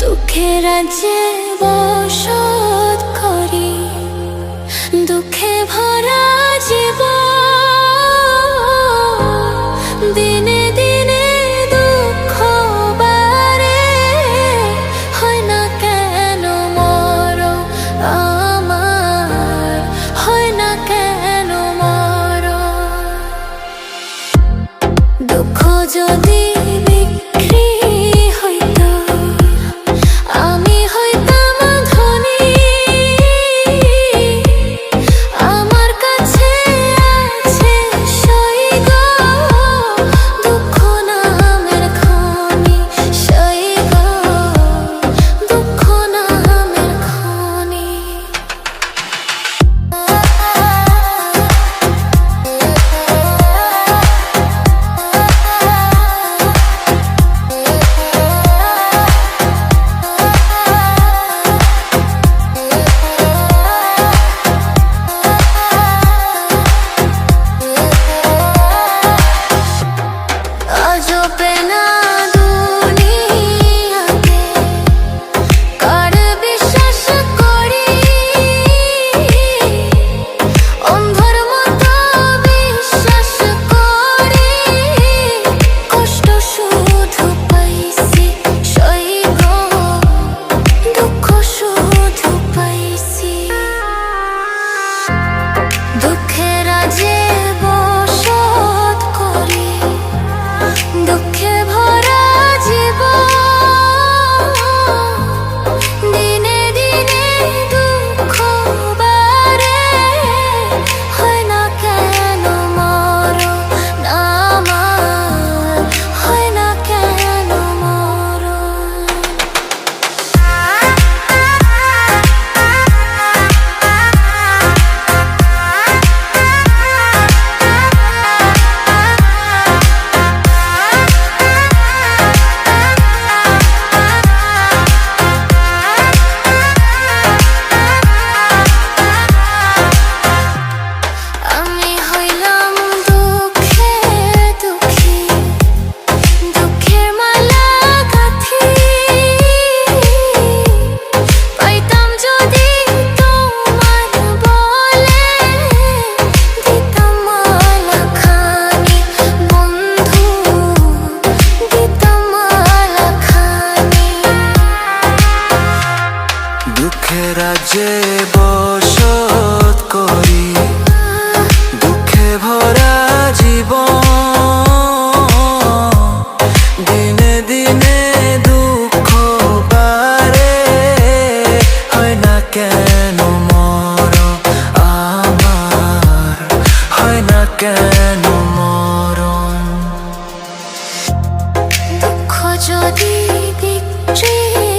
দুঃখের রাজ্যে বসত que enamoran দুঃখ যদি বিক্রি